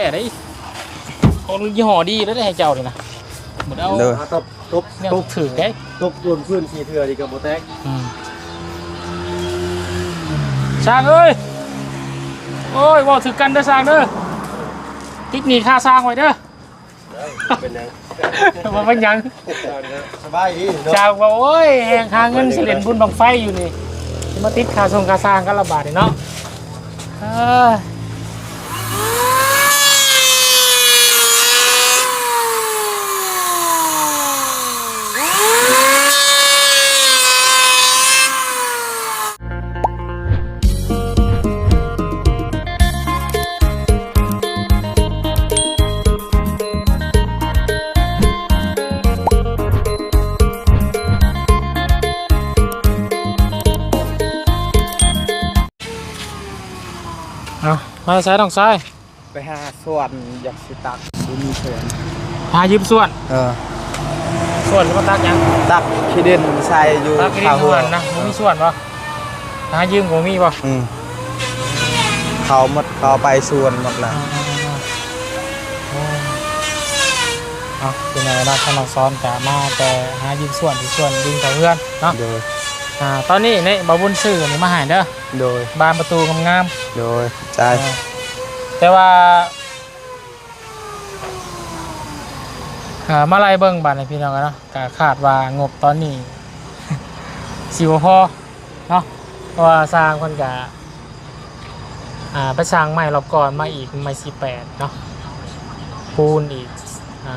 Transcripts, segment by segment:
แก่ได้คนยี่ห้อดีแล้วได้ให้เจ้าเลยนะหมดเอาเด้อตบตบเนี่ยตบถือแกตบโดนพื้นสีเถื่อดีกับโบแตกอืมสร้างเอ้ย โอ้ยว่าถือกันเด้อสร้างเด้อติดหนีค่าสร้างไว้เด้อเป็นยังมาเป็นหยังสบายดีเนาะจ้างว่าโอ้ยแหงหาเงินเสลียนบุญบังไฟอยู่นี่สิมาติดค่าส่งค่าสร้างก็ระบาดนี่เนาะ มาใช้ต้องใช้ไปหาส่วนอยากสิตักบ่มีส่วนหายืมส่วนเออส่วนหรือว่าตักหยังตักขี้ดินใส่อยู่ตักกินข้าวหัส่ววนนะบ่มีส่วนปะหายืมบ่มีปะอืมเขาหมดเขาไปส่วนหมดแล้วเอาเป็นไงเนาะถ้าน้องซ้อนกะมาแต่หายืมส่วนที่ส่วนดึงกับเพื่อนเนาะโดยอ่าตอนนี้นี่บาบุญซื้ออันนี้มาใหายเด้อ โดยบานประตูงามโดยใจๆอ่าแต่ว่าอ่ามาไล่เบิ่งบานให้พี่น้องกันเนาะกะคาดว่างบตอนนี้ สิบ่พอเนาะเพราะว่าสร้างเพิ่นกะอ่าไปสร้างใหม่รอบก่อนมาอีกใหม่48เนาะปูนอีกอ่า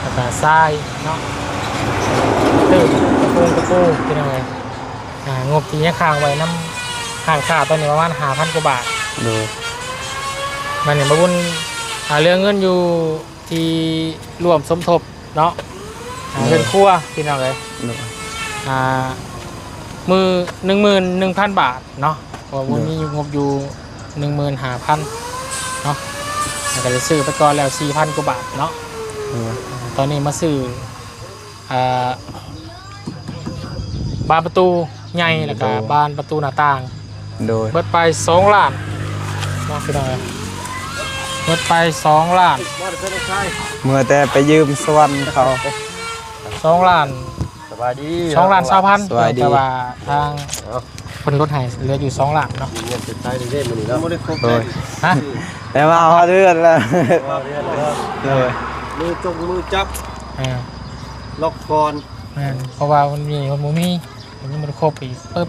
แล้วก็ทรายเนาะตึกตะปูตะปูเป็นยังไงอ่า งบที่ยังค้างไว้น้ำค้างค่าตอนนี้ประมาณ5,000กว่าบาทโดยมันเนี่ยมาบุญหาเรื่องเงินอยู่ที่รวมสมทบเนาะหาเงินครั่วพี่น้องเลยโดยอ่ามือหนึ่งหมื่นหนึ่งพันบาทเนาะเพราะว่าบุญมีงบอยู่หนึ่งหมื่นห้าพันเนาะแล้วก็เลยซื้อไปก่อนแล้วสี่พันกว่าบาทเนาะโดยตอนนี้มาซื้ออ่าบานประตู ใหญ่แล้วก็บานประตูหน้าต่าง โดย เบิดไปสองล้านเนาะพี่น้องเอ้ยเบิดไปสองล้านมาเด้อเพื่อนชายเมื่อแต่ไปยืมส่วนเขา สองล้านสบายดีสองล้านสามพันสวัสดี แต่ว่าทางคนรถไห้เหลืออยู่สองล้านเนาะเงินเป็นชายได้เด้มื้อนี้เนาะบ่ได้ครบโดยฮะแต่ว่าเอาเรือนแล้วว่าเรียนแล้วโดยมือจงมือจับอ่าล็อกก่อน แม่นเพราะว่ามันมีคนมูมี มันยังมันครบอีกปึ๊บ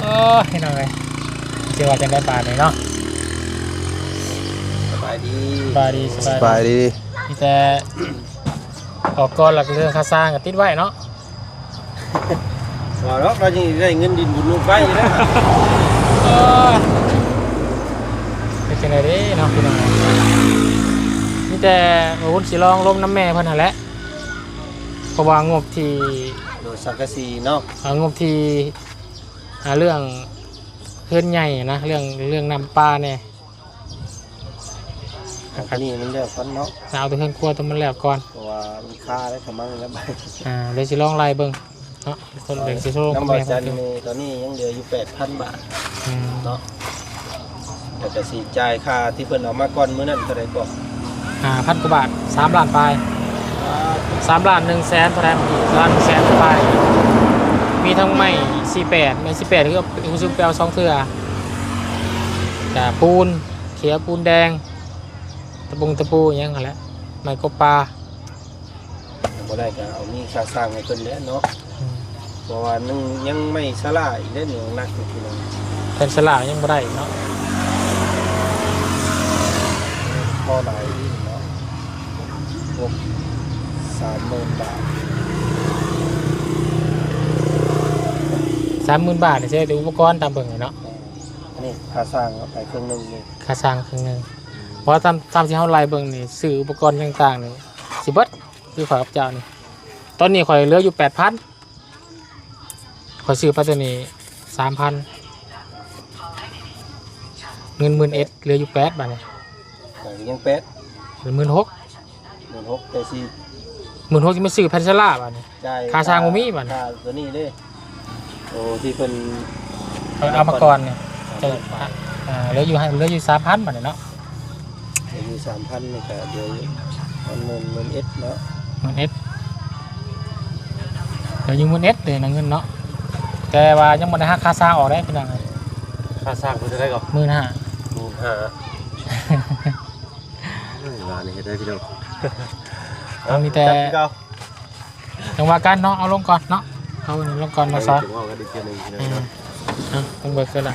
โอ้ยให้หน่อยเจ้าว่าจะได้บาทเลยเนาะสบายดีสบายดีสสบายบายดีดีมีแต่ออกก่อนหลักเรื่องค่าสร้างกับติดไว้เนาะว่าแล้วเราจะได้เงินดินบุญลูกไปอยู่แล้วโอ้ยเป็นจังไงเด้เนาะพี่น้องมีแต่อาวุธสีรองลมน้ำแม่เพิ่นหั่นแหละเพราะว่างบที่โดยสังกะสีเนาะเอางบที่หาเรื่องเพื่อนใหญ่นะเรื่องเรื่องนำปลาเนี่ยอันนี้มันเรียกฟันเนาะเอาตัวเพื่อนครัวตัวมันแล้วก่อนเพราะว่ามันค่าได้ขมังแล้วไปอ่าเดี๋ยวสิลองไล่เบิ่งเนาะต้นเดี๋ยวสิโชว์กับน้ำบาแม่จันเพิ่นนี่ตอนนี้ยังเหลืออยู่8,000บาทอืมเนาะแต่ก็สิจ่ายค่าที่เพิ่นเอามาก่อนมื้อนั้นเท่าใดก่อนอ่าพันกว่าบาทสามล้านปลาย สามล้านหนึ่งแสนเท่าไหร่ล้านหนึ่งแสนปลายมีทั้งไม้สี่แปดไม้สี่แปดที่ก็คุณซื้อไปเอาสองเทื่อจะปูนเขียวปูนแดง ตะปุงตะปูอย่างเงี้ยนั่นแหละไม้กบปลาบ่ได้ก็เอามีค่าสร้างให้เพิ่นแล้วเนาะอืมเพราะว่านึงยังไม่สลายอีกได้หนึ่งนักอยู่พี่น้องเป็นสลากยังไม่ได้อีกเนาะพอหลายดีเนาะงบ 30,000บาทสามหมื่นบาทเนี่ยใช่แต่อุปกรณ์ตามเบิ่งเลยเนาะอันนี้ค่าสร้างเอาไปครึ่งหนึงนี่ค่าสร้างครึ่งหนึงเพราะว่าตามตามที่เขาไล่เบิ่งนี่ซื้ออุปกรณ์ต่างๆนี่สิเบิดคือข่อยกับเจ้านี่ตอนนี้ข่อยเหลืออยู่แปดพันข่อยซื้อไปตัวนี้สามพันเงินหมื่นเอ็ดเหลืออยู่แปดบาทเนี่ยก็ยังเป็ดเหลือหมื่นหก16แต่สิ หมื่นหกที่ไม่ซื้อแพนเซล่าบาทเนี่ยจ่ายค่าสร้างบ่มีบัดนี้ ค่าตัวนี้เด้โอ้ที่เพิ่นเอาเอามาก่อนเนี่ยจะอ่าเหลืออยู่ให้เหลืออยู่3,000บาทเนาะมีสามพันนี่ก็เดี๋ยวมันเงินเงินเอสเนาะเงินเอสเหลืออยู่เงินเอสเลยนะเงินเนาะแต่ว่ายังบ่ได้หักค่าสร้างออกได้พี่น้องเอ้ยค่าสร้างเพิ่นจะได้ก่อน15,000หมื่นห้าเฮ้ยว่านี่เฮ็ดได้พี่น้อง เอามีแต่จับที่เก่าจังหวะกันเนาะเอาลงก่อนเนาะเอาลงก่อนมาซอยถึงว่ากันอีกเทื่อหนึงพี่น้องอืมเนาะเอาต้องเบิกกันละ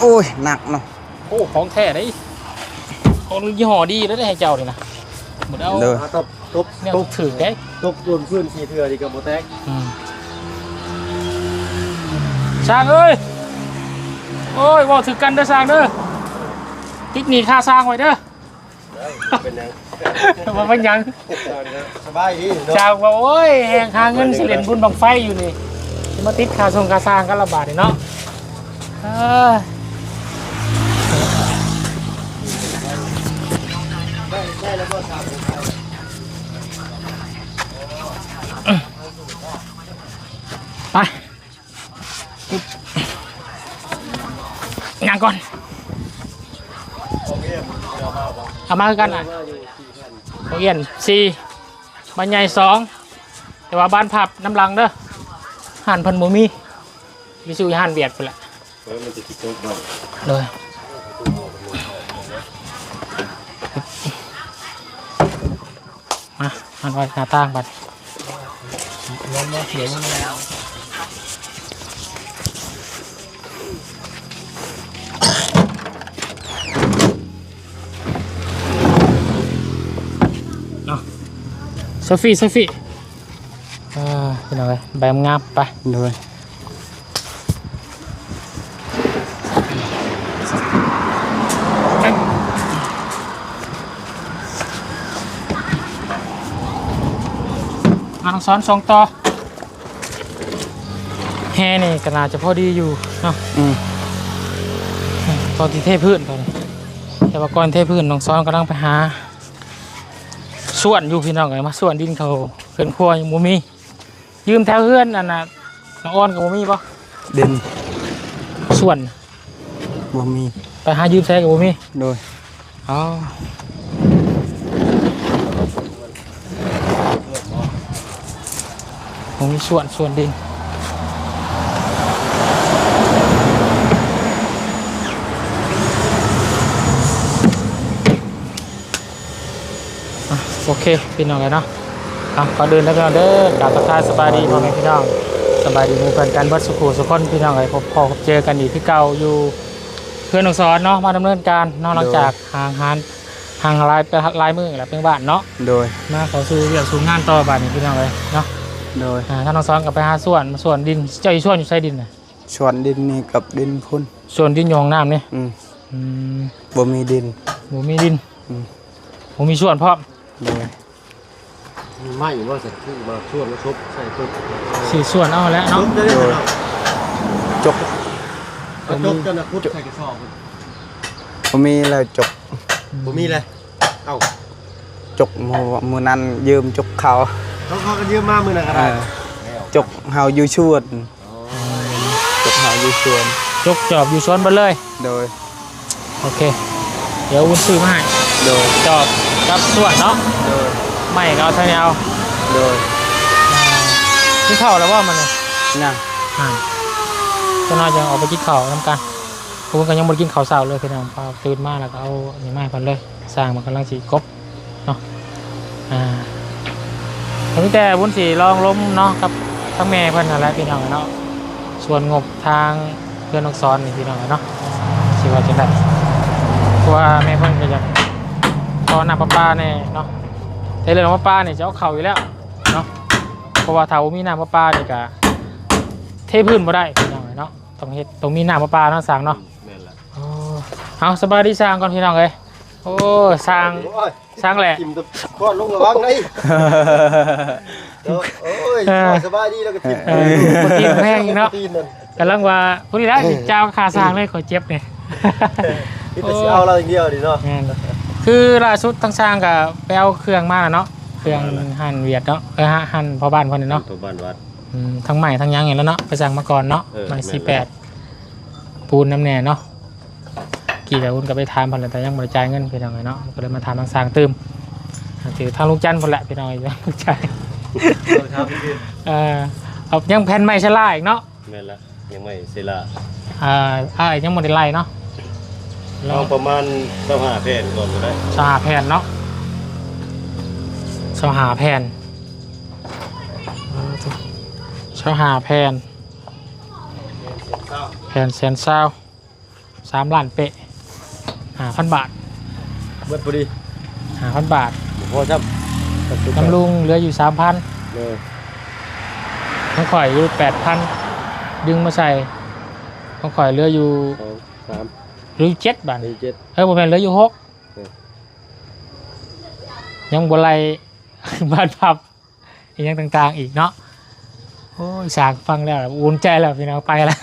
โอ้ยหนักเนาะ โอ้ ของแท้ได้ของยี่ห้อดีแล้วได้ให้เจ้าเลยนะหมดเอาเด้ออ่าตบตบเนี่ยตบถือได้ตบโดนพื้นสี่เทื่อนี่ก็บ่แตกอืมช่างเอ้ย โอ้ยว่าถือกันเด้อช่างเด้อปิกนี่ค่าสร้างไว้เด้อเป็นหยังว่าเป็นหยังสบายดีเนาะช่างว่าโอ้ยแหงหาเงินสิเล่นบุญบังไฟอยู่นี่จะมาติดค่าส่งค่าสร้างกันละบาทนี่เนาะเอ้ย ไปปึ๊บ งานก่อน เอามาคือกันอะโรงเรียนสี่บ้านใหญ่สองแต่ว่าบ้านผับน้ำลังเด้อหันพันหมูมีวิสุยหันเบียดไปละเลยมาหันไว้หน้าต่างบัดล้มเดี๋ยวมัน ฟี่โซฟี่อ่าเป็นอะไรแบบงามไปโดยมาลองซ้อนสองต่อแฮนี่ก็น่าจะพอดีอยู่เนาะอืมตอนที่เทพื้นตอนนี้แต่ว่าก่อนเทพื้นน้องซ้อนกำลังไปหา ส่วนอยู่พี่น้องเลยมาส่วนดินเขาเพื่อนครัวยังบ่มี ยืมแถวเพื่อนอันน่ะน้องอ้อนกับบ่มีปะดินส่วนบ่มีไปหายืมแท้กับบ่มีโดยอ๋อผมมีส่วนส่วนดิน โอเคพี่น้องเลยเนาะอะก่อนเดินแล้วพี่น้องเด้อกราบทักทายสบายดีพ่อแม่พี่น้องสบายดีหมู่เพื่อนกันเบิดสุขุสุขคนพี่น้องเลยพบพอพบเจอกันอีกที่เก่าอยู่เพื่อนของสอนเนาะมาดำเนินการเนอกหลังจากห่างหานห่างลายไปลายมือแล้วเป็นบ้านเนาะโดยมาขอสู้เรียกสู้งานต่อบ้านนี่พี่น้องเลยเนาะโดยอ่าถ้าน้องซ้อนกลับไปหาส่วนส่วนดินเจ้าอีส่วนอยู่ใส่ดินน่ะชวนดินนี่กับดินพุ่นส่วนดินอยู่ห้องน้ำนี่อืมอืมบ่มีดินหมูมีดินอืมหมูมีส่วนพร้อม โดยมีไม้บ่เสร็จคือมาชวนมาชบใส่ปึ๊บสี่ส่วนเอาแล้วชเนาะบได้เลยเนาะจกเอาจบกันนะพุทธใส่กระสอบบ่มีแล้วจกบ่มีเลยเอ้าจกมือมือนั้นยืมจกเขาเขาเขากันเยอะมากมื้อนั้นก็เอได้อจกเฮาอยู่ชวนจกเฮาอยู่ชวนจกจอบอยู่ส่วนไปเลย โดย โอเค เดี๋ยววุ้นซื้อมาให้โดยจอบ กับส่วนเนาะโดยไม่ก็เอาเท่านี้เอาโดยที่เข้าแล้วว่ามันเนี่ยนั่งอ่าก็น่าจะออกไปกินข้าวน้ำกันผมก็ยังไม่ได้กินข้าวเช้าเลยพี่น้องพอตื่นมาแล้วก็เอาอย่างมาให้เพันเลยสร้างมันกำลังสีกบเนาะอ่าผมแต่วุ้นสีลองล้มเนาะกับทั้งแม่เพื่อนนั่นแหละพี่น้องเนาะส่วนงบทางเพื่อนน้องซ้อนนี่พี่น้องเนาะสิว่าจะได้เพราะว่าแม่เพื่อนก็จะพ อหน้าป้าป้าเนี่ยเนาะแต่เรื่องป้าป้าเนี่ยจะเอาเข่าอยู่แล้วเนาะเพราะว่าถ้าบ่มีน้ำป้าป้าเนี่ยก็เทพื้นบ่ได้พี่น้องเอ้ยเนาะต้องเฮ็ดต้องมีน้ำประปาเนาะสร้างเนาะแม่นละโอ้เอาสบายดีสร้างก่อนพี่น้องเอ้ยโอ้สร้างโอ้ยสร้างแหละกิมตะคอดลงระวังได้เดี๋ยวโอ้ยสบายดีแล้วก็ทิมเออปกติแพงอีกเนาะตีนั่นกำลังว่าผู้นี้ได้สิเจ้าขาสร้างเลยขอเจ็บเนี่ยนี่แต่สิเอาเราอย่างเดียวดิเนาะแม่น คือล่าสุดทั้งสร้างกับไปเอาเครื่องมาแล้วเนาะเครื่องหั่นเวียดเนาะเออหั่นพอบ้านคนเนาะตัวบ้านวัด อืมทั้งใหม่ทั้งยังอย่างแล้วเนาะไปสั่งมาก่อนเนาะเออ ใหม่แม่นสี่แปดปูนน้ำแหน่เนาะกี่แต่อุ่นก็ไปทานพอแล้วแต่ยังบริจายเงินพี่น้องเลยเนาะก็เลยมาทำทางสร้างตืมถือทางลุงจันทร์พอแหละพี่น้องอยู่ลุงจันทร์ครับพี่เออเอายังแผ่นไม่ชะล่าอีกเนาะแม่นละยังไม่เสร็จละอ่าอ่ายังโมเดลไล่เนาะแล้เอาวประมาณเท่าห้าแผ่นก่อนก็ได้สหาแผ่นเนาะสหาแผ่นสหาแผ่นแผ่นแสนเศร้าสามล้านเปะหาพันบาทเบิดพอดีหาพันบาทพอครับน้ำลุงเหลืออยู่สามพันเลยของข่อยอยู่แปดพันดึงมาใส่ของข่อยเหลืออยู่สองสามเหลืออยู่เจ็ดบาทสี่เจ็ด เออผมเป็นเหลืออยู่หกเออยังบไรบ้านพับอีกอยังต่าง ๆ อีกเนาะโอ้ยสางฟังแล้วอุ่นใจแล้วพี่น้องไปแล้ว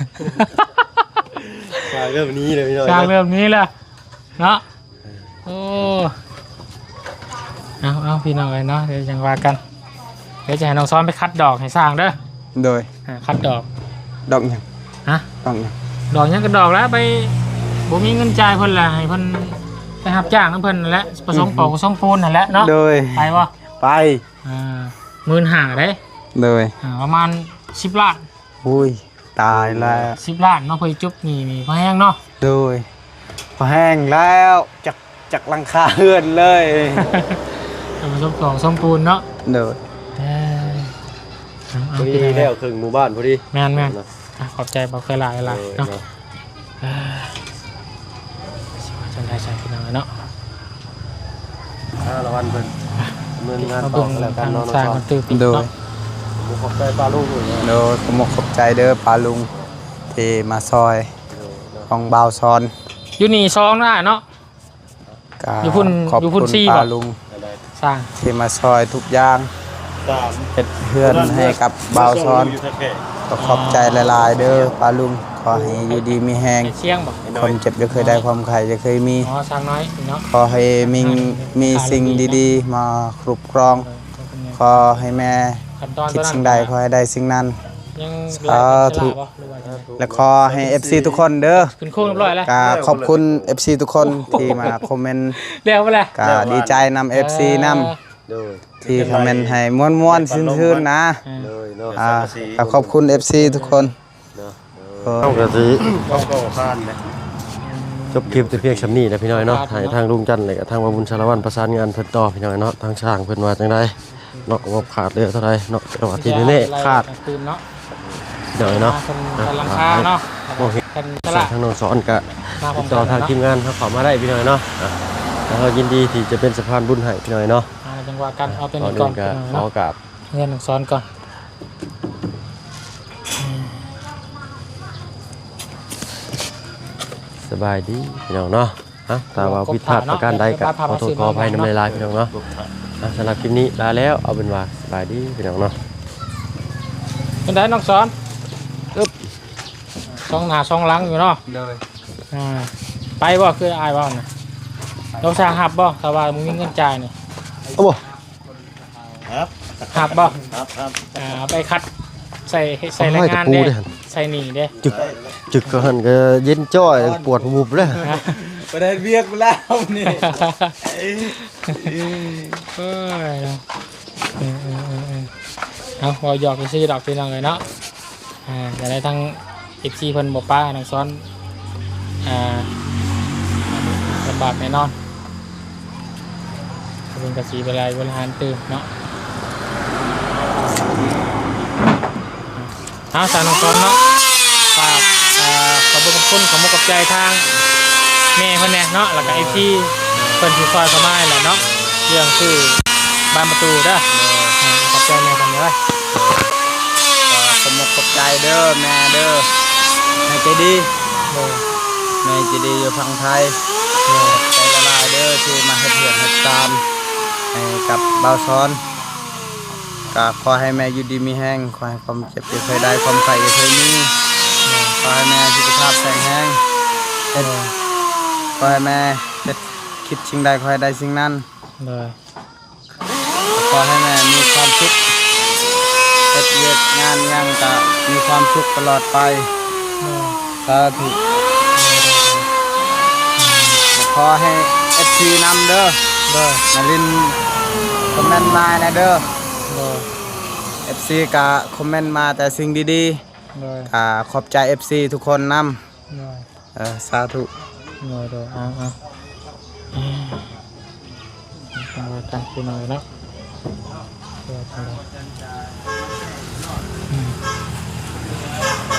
สร้างเริ่มนี้เลยพี่น้อยสร้างเริ่มนี้แล้วเนาะโอ้เอาเอาพี่น้องเลยเนาะเดี๋ยวยังว่ากัน เดี๋ยวจะให้น้องซ้อมไปคัดดอกให้สร้างเด้อโดยอ่าคัดดอก ดอกหยังฮะ ดอกหยังดอกยังก็ดอกแล้วไป บ่มีเงินจ่ายเพิ่นละให้เพิ่นไปรับจ้างนำเพิ่นนั่นแหละผสมปอกผสมปูนนั่นแหละเนาะโดยไปบ่ไปอ่าหมื่นห้าเด้โดยอ่าประมาณ 10ล้านอุ้ยตายแล้ว10ล้านเนาะเพิ่นจุ๊บนี่นี่พอแห้งเนาะโดยพอแห้งแล้วจากจากหลังคาเฮือนเลยเอาผสมปอกผสมปูนเนาะโดยเอ้ยเอาพเอาอไปดีเลยแล้วครึ่งหมู่บ้านพอดีแม่นแม่นเนาะอะขอบใจบอกเคยหลายหลายเออเนาะ เนาะ เอ้ยสิว่าจังได้ ใช่พี่น้องเนาะห้าละวันเพิ่นดำเนินงานมาต่อเบิ่งกันแล้วกัทานงเนาะสร้างน้องคนตื่นปิดโดยเนาะผมขอบใจปลาลูกอยู่เนาะโดยขอมกขอบใจเด้อปลาลุงที่มาซอยเออเนาะของบาวซอนอยู่นี่ซองได้เนาะก็อยู่พุ่นขอบอยู่พุ่คุนณซี่ปบ่ลาลุงอะไรสร้างที่มาซอยทุกอย่างสามเฮ็ดเฮือนให้กับบาวซอนยู่แท้ ก็ขอบใจหลายๆเด้อปลาลุงขอให้อยู่ดีมีแฮงไอ้เชียงบอกๆความเจ็บจะเคยได้ความไข่จะเคยมี อ๋อสร้างน้อยเนาะขอให้มีมีสิ่งดีๆ มาครอบครอง ขอให้แม่ขั้นตอนคิดตัวนั้นสิ่งใดขอให้ได้สิ่งนั้น ยังสาธุเหลือเวลาบ่หรือว่าจังไดและขอให้ FC ทุกคนเด้อขึ้นโค้งเรียบร้อยแล้วก็ขอบคุณ FC ทุกคนที่มาคอมเมนต์เรียบไปแล้วก็ดีใจนำ FC นำ โดยที่คอมเมนต์ให้ม่วนๆซื่นๆนะเลยเนาะอ่าสังกะสีก็ขอบคุณ FC ทุกคนเนาะเออต้องกระสีต้องก็ผ่านนะจบคลิปแต่เพียงชำนี้นะพี่น้อยเนาะถ่ายทางลุงจันทร์เลยกับทางวาบุญชาละวันประสานงานเพิ่นต่อพี่น้อยเนาะทางช่างเพิ่นว่าจังไดเนาะงบขาดเหลือเท่าไรเนาะแต่ว่าที่แน่ๆขาดตื่นเนาะพี่น้อยเนาะเป็นกำลังคาเนาะโอเคเป็นตส่วลานดทางน้องสอนก็มาพร้ติอดมต่อกัทานงเนาะทีมงานเขาขอมาได้พี่น้อยเนาะอะแล้วก็ยินดีที่จะเป็นสะพานบุญให้พี่น้อยเนาะอ่า จังหวะการเอาตัวก่อนี้นก่ออื่นนก็ขอเนาะโอกาสเงินหนึ่งซ้อนก่อนสบายดีพี่น้องเนาะฮะถ้าว่าผิดพลาดประการใดก็ขอโทษขออภัยน้ำลายๆพี่น้องเนาะอะสำหรับคลิปนี้ลาแล้วเอาเป็นว่าสบายดีพี่น้องเนาะเป็นได้น้องซ้อนอึ๊บช่องหน้าช่องหลังอยู่เนาะโดยอ่าไปบ่คืออายบ่นะเราสร้างหับบ่ถ้าว่ามึงมีเงินจ่ายนี่ โอ้โหหับบ่ครับครับอ่าเอาไปคัดใส่ใส่แรงงานเอาไว้ตะปูเด้ด้วยหั่นใส่หนีเด้จึกจึกก็หันก็เย็นจ้อยปวดหุบเลยประเด็นเวียกแล้วนี่เอ้ยเออเออเออเออเออเอาพอหยอกไปซื้อดอกพี่น้องเลยเนาะอ่าจะได้ทั้งอีซีเพิ่นบอกป้าน้องซ้อนอ่าลำบากแน่นอน เป็นกระสีเวลาเวลาหันตื่นเนาะเอาสารน้องซ้อนเนาะฝากขอบคุณขอบคุณขอบคุณกับใจทางแม่เพิ่นนี่ยเนาะแล้วก็ไอที่เพิ่นที่ซอยเข้ามาแหละเนาะเรื่องคือบานประตูเด้ออ่าขอบใจแม่เพิ่นเด้อขอมกขอบใจเด้อแม่เด้อแม่ใจดีแม่ใจดีอยู่ฝั่งไทยใจละลายเด้อที่มาเฮ็ดเหือนเฮ็ดตาม ให้กับเบาซ้อนก็ขอให้แม่อยู่ดีมีแห้งขอให้ความเจ็บอย่าเคยได้ความไข้อย่าเคยมีขอให้แม่สุขภาพแข็งแรงเฮ็ดขอให้แม่เฮ็ดคิดสิ่งใดขอให้ได้สิ่งนั้นโดยขขอให้แม่มีความสุขเฮ็ดเวียกงานหยังก็มีความสุขตลอดไปโดยสาธุขอให้เอฟซีนำเด้อ โดยนารินคอมเมนต์มานะเด้อโดยเอฟซีก็คอมเมนต์มาแต่สิ่งดีโดยๆก็ขอบใจเอฟซีทุกคนนำโดยเออสาธุโดยโดยเอาเอาอืมเอาไว้กันพี่น้อยเนาะเพื่อจะได้อืมผม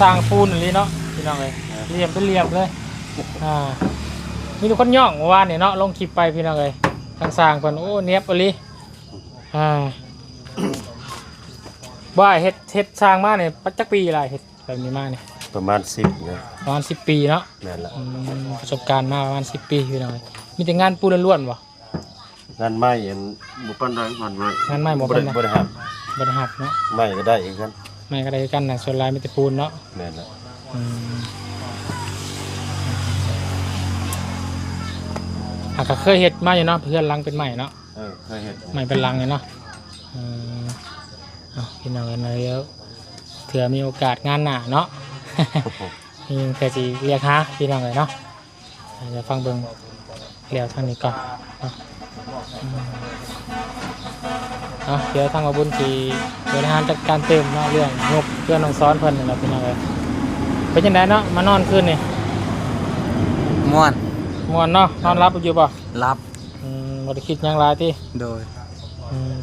สร้างปูนอันนี้เนาะพี่น้องเลยเรียบเป็นเรียบเลยอ่ามีทุกคนย่องเมื่อวานเนี่ยเนาะลงคลิปไปพี่น้องเลยทางสร้างเพิ่นโอ้เนียบอหลีอ่าว่าเฮ็ดเฮ็ดสร้างมาเนี่ยปัจจักปีอะไรเฮ็ดแบบนี้มาเนี่ยประมาณ10นะประมาณสิบปีเนาะแม่นละอืมประสบการณ์มาประมาณสิบปีพี่น้องเลยมีแต่งานปูนล้วนๆวะ งานไม้อันบ่ปานใดงานไม้งานไม้บ่ปานใดบ่ได้หับบริหับเนาะไม้ก็ได้อีกกัน ไม่ก็ได้กันนะส่วนหลายมีแต่ปูนเนาะแม่นละอืมอะก็เคยเฮ็ดมาอยู่เนาะเพื่อนหลังเป็นใหม่เนาะ เออเคยเฮ็ดใหม่เป็นหลังเลยเนาะอืมเอาพี่น้องกันเลยแล้วเถื่อมีโอกาสงานหน้าเนาะนี่เคยสิเรียกหาพี่น้องเลยเนาะอะเดี๋ยวฟังเบิ่งเรียวทางนี้ก่อนเนาะอืม เอาเดี๋ยวทางมาบุญทีบริหารจัดการเติมเนาะเรื่องงบเพื่อนน้องซ้อนเพิ่นนี่แหละพี่น้องเลยเป็นยังไงเนาะมานอนคืนนี่ม่วนม่วนเนาะนอนรับอยู่ป่ะรับอืมบ่ได้คิดหยังหลายที่โดยอืม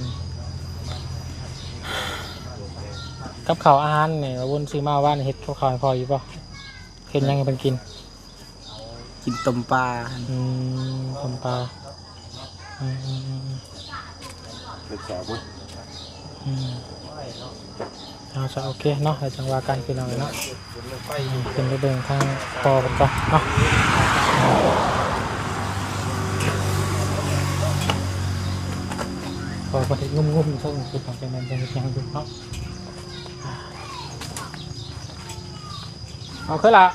กับข้าวอาหารนี่ว่าบุญซื้อมาว่านเฮ็ดกับข้าวให้พออยู่ป่ะเฮ็ดหยังให้เพิ่นกิน กินต้มปลาอืมต้มปลาอืม อืมอืมไปสอบเว้ยอืมเอาจะโอเคเนาะเดี๋ยวจังว่ากันพี่น้องเนาะอืมขึ้นไปเบิ่งทางพอกันก่อนเนาะพอพอถึงงุ่มๆสักคือของเป็นมันเป็นยังอยู่เนาะเอาขึ้นละ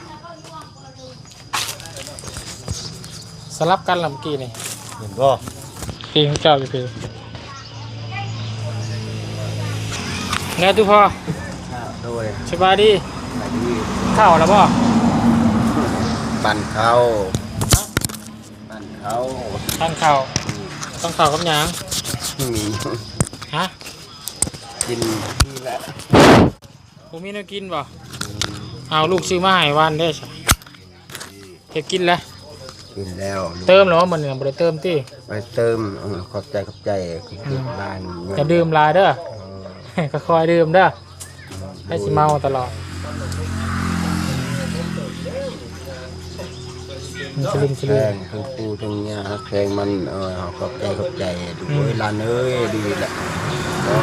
สลับกันลำกี้นี่เห็นบ่พี่ของเจ้าอยู่พี่ ไงทุกพอโดยสบายดีข้าวแล้วบ่ปั่นเขาปั่นเขาทานข้าวต้องข้าวกับหยังมีฮะกินนี่แหละผมมีแนวกินบ่เอาลูกซื้อมาให้วันได้ใช่เฮ็ดกินแล้วกินแล้ว เติมหรอมันเนี่ยบ่ได้เติมติไปเติมเออขอบใจขอบใจคุณบ้านอย่าดื่มหลายเด้อเออ ก็คอยดื่มเด้อให้สิเมาตลอดมันสลิมสแขลิมงทั้งปูทั้งยาแขงมันเออขอบใจขอบใจดูเวลานเอ้ยดีแหละก็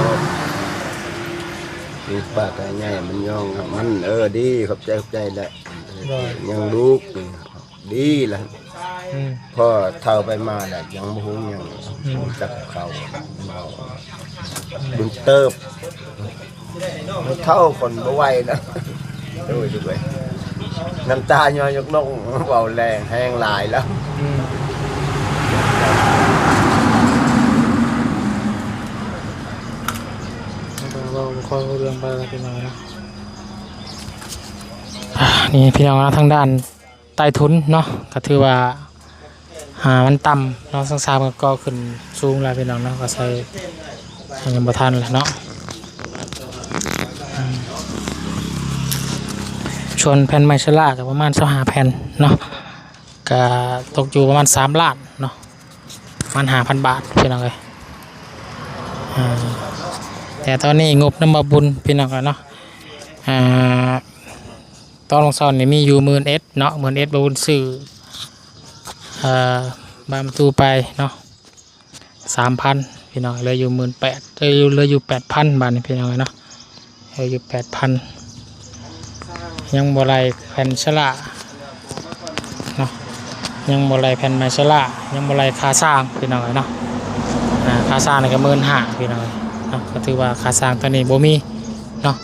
มีปากอะไรใหญ่มันย่องครับมันเออดีขอบใจขอบใจแหละยังลูกนี่ดีแหละอืม พ่อเท่าไปมาแหละยังบ่ฮู้ยังจักเขา บุญเติบบ่เท่าคนบ่ไหวนะดูดูไปน้ำตาย้อยยกนกเบาแรงแห้งหลายแล้วเราคอยเรื่องไปเป็นยังไงนะอ่านี่พี่น้องนะทางด้านใต้ทุนเนาะก็ถือว่าหามันต่ำเนาะสังสารก็ขึ้นสูงแล้วพี่น้องเนาะก็ใส่ ยังบ่ทันแหละเนาะชวนแผ่นไมชล่ากับประมาณสหาแผ่นเนาะก็ตกอยู่ประมาณสามล้านเนาะประมาณหาพันบาทพี่น้องเลยแต่ตอนนี้งบน้ำมาบุญพี่น้องกันเนาะอตอนลงซอนนี่มีอยู่หมื่นเอสเนาะหมื่นเอสบาวุนซื้อเอ่อบานประตูไปเนาะสามพัน พี่น้องเหลยอยู่หมื่นแปดเหลยอยู่เหลยอยู่แปดพันบาทนี่พี่น้องเนาะเหลยอยู่แปดพันยังบ่ไรแผ่นชละเนาะยังบ่ไรแผ่นไม้ชละยังบ่ไรคาสร้างพี่น้องเนาะคาสร้างนี่ก็หมื่นห้าพี่น้องเนาะก็ถือว่าคาสร้างตัวนี้บ่มีเนาะ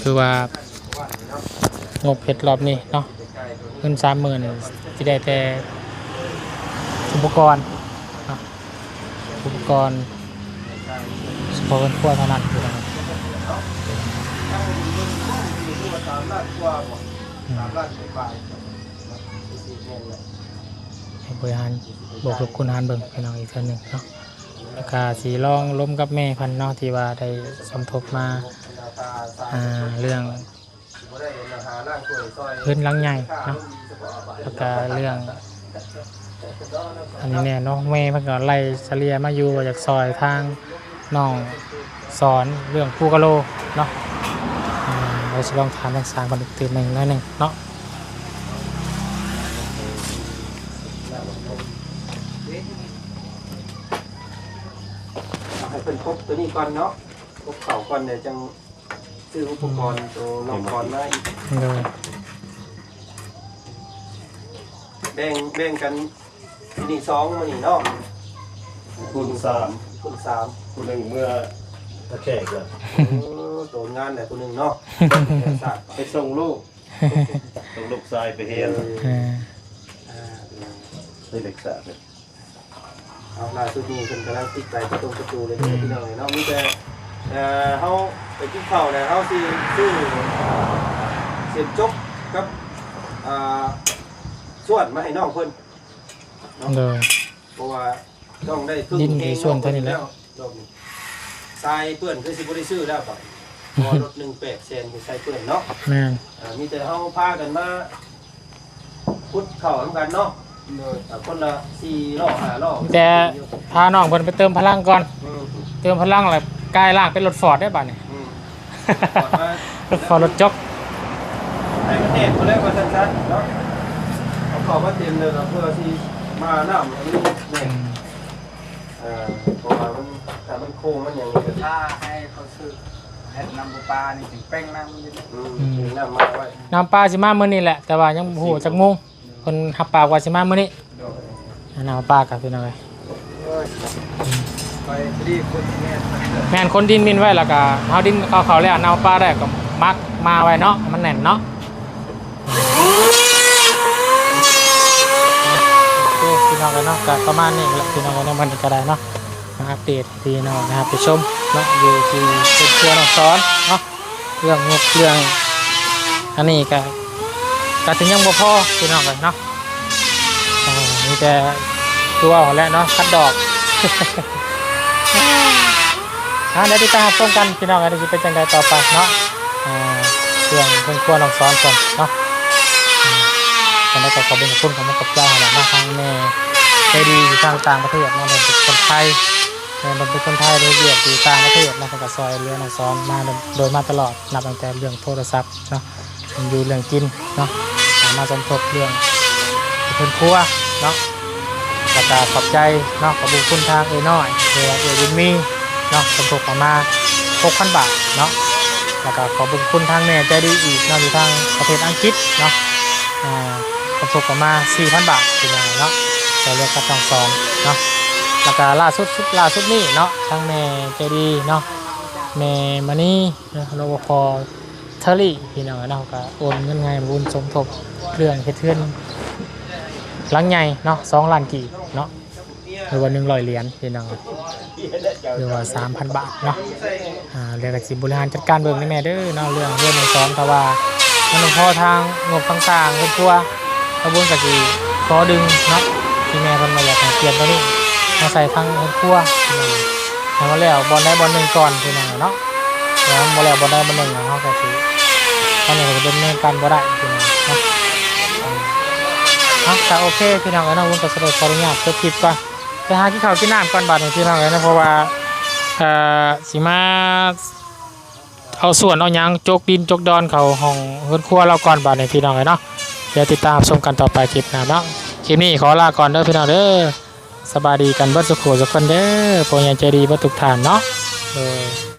คือว่างบเพชรรอบนี้เนาะเงินสามหมื่นที่ได้แต่ อุปกรณ์อุปกรณ์เฉพาะเงินขั้วเท่านั้นคืออะไรให้บริหารบอกกับคุณหารเบิ่งพี่น้องอีกเท่านึงเนาะแล้วก็สีลองล้มกับแม่พันนาะที่ว่าได้สมทบมาเรื่องพื้นหลังใหญ่เนาะแล้วก็เรื่อง อันนี้เนี่ยเน้องเมย์เพิ่นก็ไล่เฉลียมาอยู่จากซอยทางน้องสอนเรื่องผู้กะโลเนาะอ่าเราจะลองถามทางสางบันทึกตื่นหนึ่งหน้อยหนึ่งเนาะให้เป็นครบตัวนี้ก่อนเนาะครบเข่าก่อนเดี๋ยวจังซื้ออุปกรณ์ตัวลองก่อนมาอีกเลยแบ่งแบ่งกัน ที่นี่สองมานี่เนาะคุณสามคุณสามคุณหนึ่งเมื่อตะแคกเลยเออตัวงานแต่ตัวหนึ่งเนาะสามไปส่งลูกส่งลูกชายไปเฮียนอ่าอ่าได้เด็กสาวเลยเอาล่าสุดนี้เป็นกำลังติดไปประตูประตูเลยเด้อพี่น้องเนาะมีแต่เอ่อเฮาไปกินข้าวเนี่ยเฮาสิซื้อเสียบจกกับอ่าส่วนมาให้น้องเพิ่น เลยเพราะว่าต้องได้ครึ่งดินมีส่วนเท่านี้แหละรอบนี้ทรายเปื้อนคือสิบ่ได้ซื้อแล้วป่ะพอรถ1 8เซนคือทรายเปื้อนเนาะแม่นอ่ามีแต่เฮาพากันมาพุดเข้านํกันเนาะอ่าคนละ4รอบ5รอบแต่พาน้องเพิ่นไปเติมพลังก่อน อืมเติมพลังแล้วกลายร่างเป็นรถฟอร์ดได้ป่ะเนี่ยอืมก่อนมา รถฟอร์ดรถจกให้มันแน่ตัวแรกว่าสั้นๆเนาะเอาเข้ามาเต็มเลยครับเพื่อที่ มาน้ำอันนี้แน่เอ่อเพราะว่ามันถ้ามันโค้งมันอย่างนี้ก็ถ้าให้เขาซื้อเห็ดน้ำปลานี่ถึงเป้งน้ำมันอืมถึงน้ำมาไว้น้ำปลาสิมามื้อนี้แหละ แต่ว่ายังบ่ฮู้จักโมงเพิ่นหับปากว่าสิมามื้อนี้น้ำปลากับพี่น้องเอ้ยไปรีบคนแม่แม่นคนดินมินไว้แล้วก็เอาดินเอาเขาแล้วน้ำปลาได้ก็มักมาไว้เนาะมันแน่นเนาะอ เนาะก็ประมาณนี้แหละพี่น้องกันเนาะมันก็ได้เนาะมาอัปเดตพี่น้องนะครับไปชมเนาะอยู่ที่เป็นเพื่อนน้องสอนเนาะเรื่องงบเรื่องอันนี้ก็ก็ถึงยังบ่พอพี่น้องกันเนาะอ่ามีแต่ตัวเอาแล้วเนาะคัดดอกอ่าเดี๋ยวติดตามชมกันพี่น้องกันจะเป็นจังไดต่อไปเนาะเรื่องเรื่องครัวน้องสอนก่อนเนาะตอนนี้ก็ขอเป็นขอบคุณของแม่กับเจ้าแหละมาทางแม่ ใจดีอยู่ทางต่างประเทศเนาะเป็นคนไทยแม่เป็นคนไทยโดยเวียดอยู่ต่างประเทศนะเป็นกับซอยเรือน้องสอนมาโดยมาตลอดนับตั้งแต่เรื่องโทรศัพท์เนาะเป็นอยู่เรื่องกินเนาะสามารถสมทบเรื่องเป็นครัวเนาะแล้วก็ขอบใจเนาะขอบคุณทางเอน้อยเรือเอวินมีเนาะสมทบประมาณ6,000บาทเนาะแล้วก็ขอบุญคุณทางแม่ใจดีอีกเนาะอยู่ทางประเทศอังกฤษเนาะสมทบประมาณ4,000บาทเป็นไงเนาะ จะเรียกกับทางสอนเนาะแล้วก็ล่าสุดสุดล่าสุดนี่เนาะทางแม่ใจดีเนาะแม่มานี่เนาะรปภเทอรี่พี่น้องเนาะก็โอนเงินไงบุญสมทบเรื่องเฮ็ดเทือนหลังใหญ่เนาะ2ล้านกีบเนาะหรือว่า100เหรียญพี่น้องหรือว่าสามพันบาทเนาะอ่าเรื่องกสิบริหารจัดการเบิ่งนี่แม่เด้อเนาะเรื่องเรื่องในซ้อมแต่ว่ามันพอทางงบต่างๆครอบครัวกระบวนกสิขอดึงเนาะ ที่แม่เพิ่นมาอยากให้เปลี่ยนตัวนี้มาใส่ทางครอบครัวพี่น้องให้มาแล้วบอลได้บอลหนึ่งก่อนพี่น้องเนาะแล้วบ่แล้วบอลได้บอลหนึ่งเนาะเขาก็สิตอนนี้ก็จะดำเนินการบ่ได้พี่น้องเนาะอืมอะแต่โอเคพี่น้องเนาะวุ้นก็สะดวกขออนุญาตจบคลิปก่อนไปหากินข้าวกินน้ำก่อนบาดนี้พี่น้องเนาะเพราะว่าขอ่าสิมาเอาส่วนเอายังจกดินจกดอนเขาห้องเฮือนครัวเราก่อนบาดนี้พี่น้องเอ้ยเนาะเดี๋ยวติดตามชมกันต่อไปคลิปหน้าเนาะ คลิปนี้ขอลาก่อนเด้อพี่น้องเด้อสบายดีกันบิดสุขสุขคนเด้อพวกยังใจดีบิดทุกท่านเนาะ